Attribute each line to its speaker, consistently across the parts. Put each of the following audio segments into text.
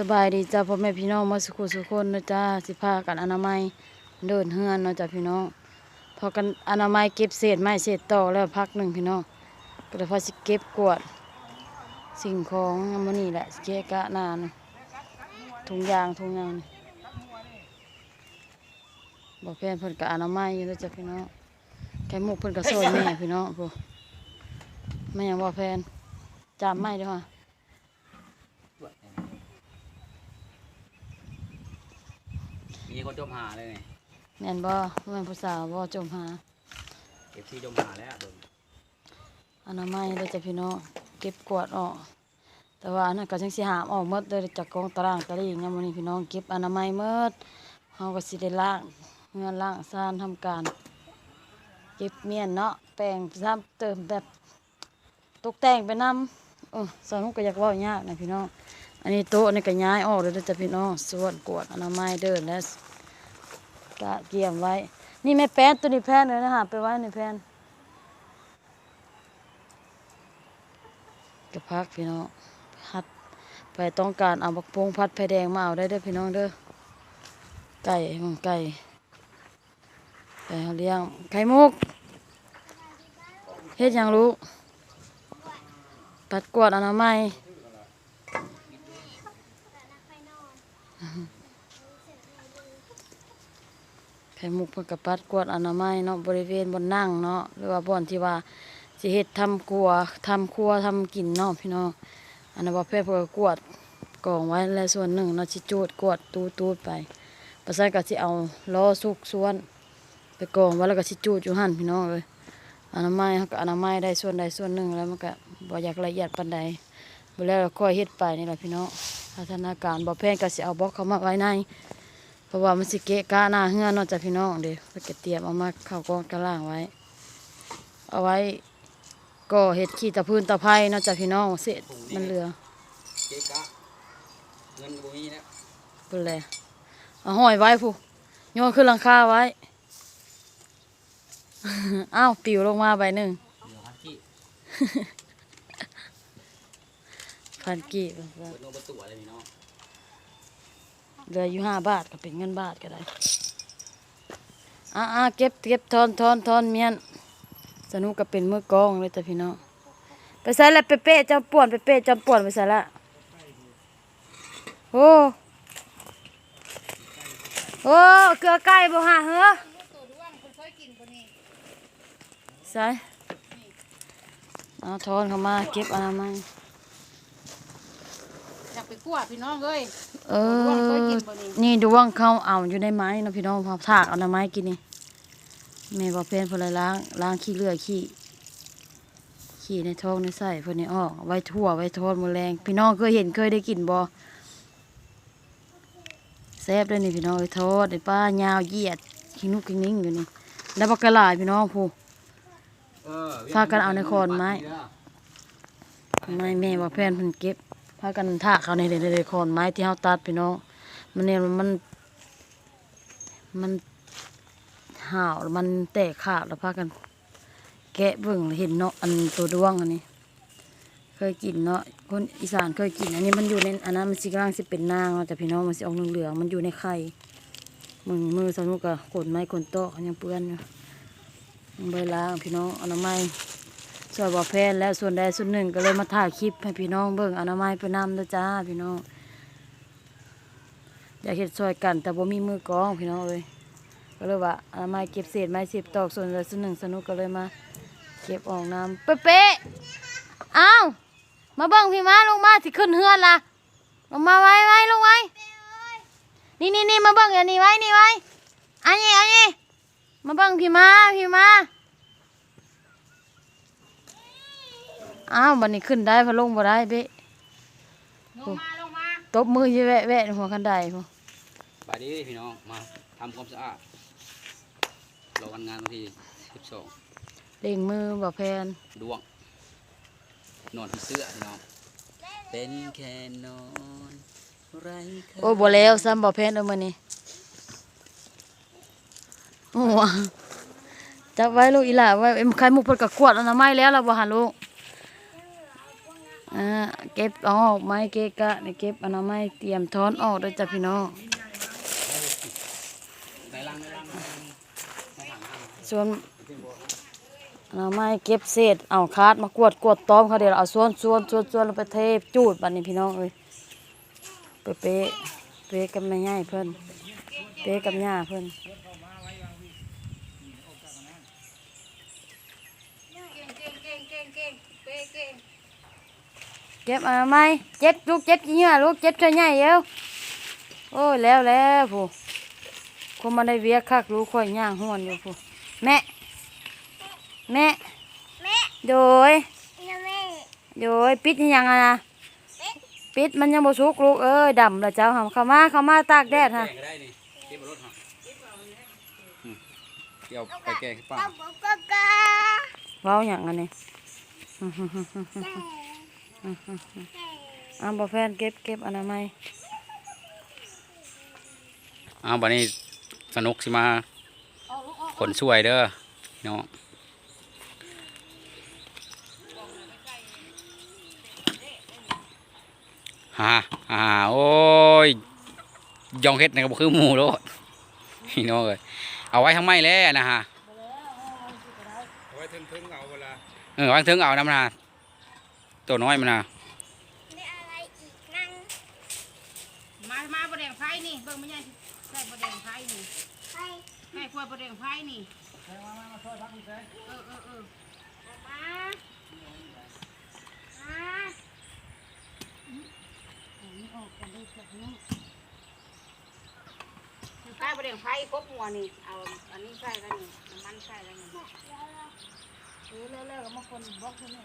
Speaker 1: สบายดีจ้าพ่อแม่พี่น้องมาสุขสุขคนนะจ้าสิพากันอนามัยเดินเฮือนเนาะจ้าพี่น้องพอกันอนามัยเก็บเศษไม้เศษตอกแล้วพักหนึ่งพี่น้องก็เลยพอสิเก็บกวด สิ่งของมันนี่แหละเกะกะนานถุงยางถุงยางนี่บอกแฟนเพิ่นกับอนามัยอยู่แล้วจ้าพี่น้องแค่มุกเพิ่นกับโซยแม่พี่น้องพวกไม่ยังบอกแฟนจำไม่ด้วยว่ะ
Speaker 2: มีคนจมหาเลยนี่
Speaker 1: แม่นบ่แม่นผู้สาวบ่จมหา
Speaker 2: เอฟซีจมหาแล้วเบิ่ง
Speaker 1: อนามัยเลยจ้ะพี่น้องเก็บกวาดออก แต่ว่าอันนั้นก็จังสิหามออกหมดเลยจากกองตารางตะลิ่งยามมื้อนี้พี่น้องเก็บอนามัยหมดเฮาก็สิได้ล้างเงินล้างซานทำการ เก็บเมียนเนาะแปรงซ้ำเติมแบบตกแต่งไปนำเออสนุกก็อยากเว้ายากนะพี่น้อง อันนี้โต๊ะนี่ก็ย้ายออกเลยด้อจ้ะพี่น้องส่วนกวดอนามัยเดินแล้วกะเกี่ยมไว้ นี่แม่แป้นตัวนี้แป้นเลยนะฮะไปไว้ในแป้นกระพักพี่น้องพัดไปต้องการเอาบักพงพัดไฟแดงมาเอาได้เด้อพี่น้องเด้อไก่มึงไก่ไก่เลี้ยงไข่มุกเฮ็ดยังรู้ปัดกวดอนามัย ไข่มุกเพิ่นกับปัดกวดอนามัยเนาะบริเวณบนนั่งเนาะหรือว่าบ่อนที่ว่าสิเฮ็ดทำครัวทำครัวทำกินเนาะพี่น้องอันนั้นว่าแพทย์เพื่อกวดกองไว้และส่วนหนึ่งเนาะสิจูดกวดตูตูดไปประสานก็สิเอาล้อสุกส่วนไปกองไว้แล้วก็สิจูดอยู่หั่นพี่น้องเลยอนามัยก็อนามัยได้ส่วนใดส่วนหนึ่งแล้วมันก็บ่อยากละเอียดปานใดบ่แล้วก็ค่อยเฮ็ดไปนี่แหละพี่น้องพัฒนาการบ่แพงก็สิเอาบล็อกเข้ามาไว้ใน ราะว่ามันสิเกะกะหน้าเฮือนเนาะจ้ะพี่น้องเด้เพิ่นก็เตรียมเอามาเข้ากองกระล่างไว้ เอาไว้ก็เห็ดขี้ตะพื้นตะไคร้เนาะจากพี่น้องเสร็จมันเหลือ
Speaker 2: เจ๊กะเงินบ่มีแล้ว
Speaker 1: เป็นไรเอาห้อยไว้ผู้โยนขึ้นหลังคาไว้อ้าวปิวลงมาใบหนึ่ง
Speaker 2: เดี๋ยวฮักกี้
Speaker 1: พันกี่
Speaker 2: เปิดโนประตูอะไรพี่น้อง
Speaker 1: เหลืออยู่ห้าบาทก็เป็นเงินบาทก็ได้อ่าอ่าเก็บเก็บทอนทอนทอนเมียนสนุกก็เป็นมือกองเลยแต่พี่น้องไปใส่ละเป๊ะๆจำป่วนเป๊ะๆจำป่วนไปใส่ละโอ้โอ้เกลือไก่บ่หาเหรอใส่เอาทอนเข้ามาเก็บอนามัย
Speaker 3: อยา ไปคั่วพี่น้องเอ้ย
Speaker 1: เอ
Speaker 3: ดวงเคย
Speaker 1: อ
Speaker 3: กินบ่นี่
Speaker 1: นี่ดวงเขาเอาอยู่ในไม้เนาะพี่น้องพอถากเอาในไม้กินนี่แม่บอกเพนเพนเลยล้างล้างขี้เลือดขี้ขี้ในท้องในไส้เพิ่นนี่ออกไว้ทั่วไว้ทอดมือแรงพี่น้องเคยเห็นเคยได้กินบ่แซ่บเลยนี่พี่น้องเอ้ยทอดไอ้ป้ายาวเหยียดขี้นุกขี้นิ่งอยู่นี่แล้วบักกะหลายพี่น้องผู้
Speaker 2: เออ
Speaker 1: พากันเอาในคอนไม้ ไม่แม่บอกแพนเพิ่นเก็บพากันถากเขาในเดคอนไม้ที่เฮาตัดพี่น้อง มันเนี่ยมันมันห่าวมันแตกขาดแล้วพากันแกะเบิ่งเห็นเนาะอันตัวดวงอันนี้ เคยกินเนาะคนอีสานเคยกินอันนี้มันอยู่ในอันนั้นมันสิกลังสิเป็นนางแต่พี่น้องมันสิออกเหลืองๆมันอยู่ในไข่มือมือสนุกอะขนไม้ขนโต๊ะยังเปื้อนอยู่ใบล้างพี่น้องอนามัย ส่วนบ่อแพนและส่วนใดส่วนหนึ่งก็เลยมาถ่ายคลิปให้พี่น้องเบิ่งอนามัยไปนำด้วยจ้าพี่น้องอยากเห็ดซอยกัน แต่บ่มีมือกองพี่น้องเอ้ยก็เลยว่าอนามัยเก็บเศษไม้สิบตอกส่วนใดส่วนหนึ่งสนุกก็เลยมา เก็บออกน้ำเป๊ะๆอ้าวมาเบิ่งพี่มาลงมาสิขึ้นเฮือนล่ะลงมาไว้ไว้ลงไว้นี่นี่นี่มาเบิ่งอันนี้ไว้นี่ไว้อันนี้อันนี้มาเบิ่งพี่มาพี่มา อ้าวบันนี้ขึ้นได้พะลงบ่ได้เบ๊ะ
Speaker 3: ลงมาลงมา
Speaker 1: ตบมืออยี่แวะแวะในหัวคันไดพอ
Speaker 2: บายดีพี่น้องมาทำความสะอาดรอวันงานวันที่สิบสอง
Speaker 1: เล่งมือบ่แพน
Speaker 2: ดวง นอนที่เสื้อพี่น้องเป็นแค่นอนไรค่า
Speaker 1: โอ้บ่แล้วซ้ำบ่แพนเอามื้อนี้โอ้วจับไว้ลูกอีหล่าไว้เอ็มไข่มุกเพิ่นก็ขวดอนามัยแล้วล่ะบ่หันลูก อ่าเก็บออกไม้เกะกะนี่เก็บอนามัยเตรียมถอนออกด้วยจ้ะพี่น้องส่วนอนามัยเก็บเศษเอาคาดมากวดกวดต้อมเขาเดี๋ยวเอาส่วนส่วนส่วนส่วนไปเทปจูดบัดนี้พี่น้องเอ้ยเป๊ะเป๊ะกับแม่ย่ายเพิ่อนเป๊ะกับย่าเพิ่อน
Speaker 3: เก่งเก่งเก่งเก่งเก่งเป้เก่ง
Speaker 1: เก็บอนามัยเจ็ดลูกเจ็ดกี่เหงื่อลูกเจ็ดเท่าใหญ่เอ้วโอ้ยแล้วแล้วผู้คงมาได้เวียกคักรู้ค่อยย่างห้วนอยู่ผู้แม่แม่โดยโดยปิดนี่ยังอะนะปิดมันยังบ่สุกลูกเอ้ยดำแล้วเจ้าหำเข้ามาเข้ามาตากแดดฮะ
Speaker 2: แกงก็ได้นี่เก็บรถฮะอืมเดี๋ยวไปแกงให้ป้า
Speaker 1: เว้าหยังอันนี้ อ้าวบ่แฟนเก็บเก็บอนามัย
Speaker 2: อ้าวบัดนี้สนุกสิมาขนช่วยเด้อพี่น้องฮ่าฮ่าโอ้ยยองเฮ็ดนี่ก็บ่คือหมูโลดพี่น้องเอ้ยเอาไว้ทั้งไม้แล้วนะฮะ
Speaker 4: ไว้ถึงถึงเอาเวลา
Speaker 2: เออวางถึงเอาน้ำนะ ตัวน้อยมันนะ
Speaker 3: มามาประเด็งไฟนี่เบิ่งไม่ใช่ใส่ประเด็งไฟนี่ให้ครัวประเด็งไฟนี่เออเออเออใส่ประเด็งไฟครบหัวนี่เอาอันนี้ใส่แล้วนี่น้ำมันใส่แล้วนี่
Speaker 1: เออแล้วๆมาคนบล็อกเท่านี้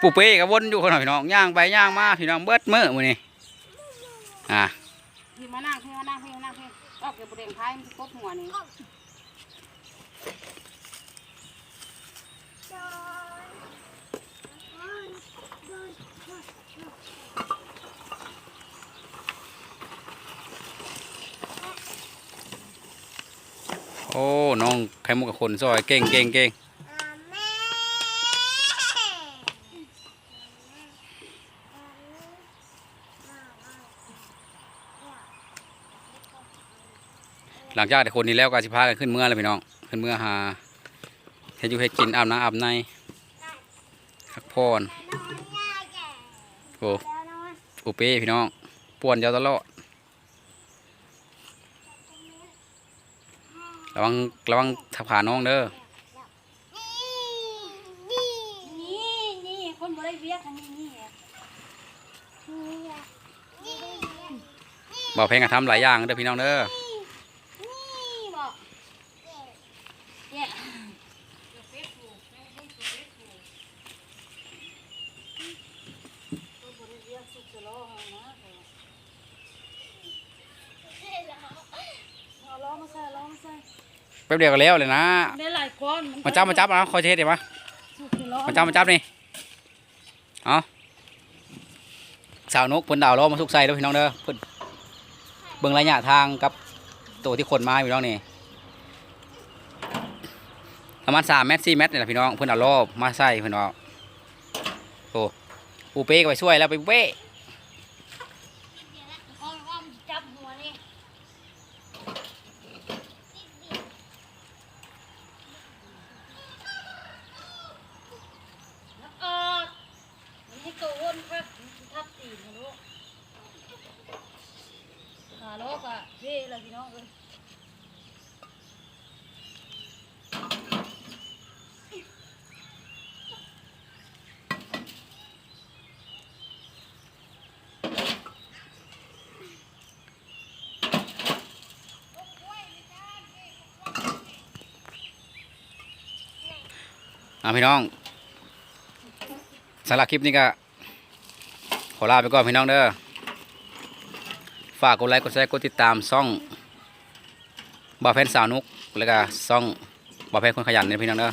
Speaker 2: ปูเป้กับวนอยู่คนหน่อยพี่น้องย่างไปย่างมาพี่น้องเบิดมือมือนี่อะ
Speaker 3: พี่มานั่งพี่มานั่งพี่มานั่งพี่ออกเก็บประเด็งไฟมันครบหัวนี่
Speaker 2: โอ้ น้องไข่มุกกับคนซอยเก่งเก่งเก่ง หลังจากแต่คนนี้แล้วก็สิพากันขึ้นเมื่อแล้วพี่น้องขึ้นเมื่อหาเฮ็ดอยู่เฮ็ดกินอาบน้ำอาบในพักผ่อนโอ้ปูเป้พี่น้องป่วนเจ้าตลอดระวังระวังทับขาน้องเด้อ
Speaker 1: นี่นี่คนบ่ได้เวียกอันนี้นี่
Speaker 2: บอกเพลงกันทำหลายอย่างเด้อพี่น้องเด้อ
Speaker 1: บอกเนี่ยเอาล้อมาใส่ล้อมาใส่
Speaker 2: แป๊บเดียวก็แล้วเลยนะ
Speaker 1: ได้หลายคนน
Speaker 2: มาจับมาจับนะคอยเทสเดี๋ยวมามาจับมาจับนี่เอาสาวนกเพิ่นดาวล้อมาทุกใส่เด้อพี่น้องเด้อเพิ่นเบิ่งระยะทางกับตัวที่คนมาพี่น้องนี่ ประมาณสามเมตรสี่เมตรนี่แหละพี่น้องเพิ่อนเอาล้อมาใส่เพิ่นเอาโอ้ปูเป้ก็ไปช่วยแล้วไปเป้
Speaker 1: อ้อมอ้อมจับหัวนี่แล้วเออนี่ตัววนครับทับตีนนะลูกหาโลกอะเพ่อะไรพี่น้องเอ้ย
Speaker 2: อะพี่น้องสำหรับคลิปนี้ก็ขอลาไปก่อนพี่น้องเด้อฝากกดไลค์กดแชร์กดติดตามซ่องบ่าวแฟนสาวนุกแล้วก็ซ่องบ่าวแฟนคนขยันเนี่ยพี่น้องเด้อ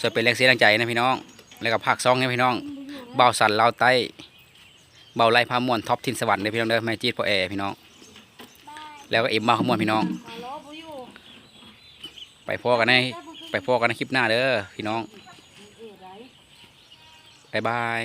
Speaker 2: ช่วยเป็นแรงเสียแรงใจนะพี่น้อง แล้วก็ภาคซ่องเนี่ยพี่น้องบ่าวสันลาวใต้เบาไล่พาม่วนท็อปทินสวรรค์เนี่ยพี่น้องเด้อแม่จีดพ่อแอร์พี่น้อง แล้วก็เอ็มมาขมวนพี่น้อง ไปพ่อกันใน ไปพอกันในคลิปหน้าเด้อพี่น้องบายบาย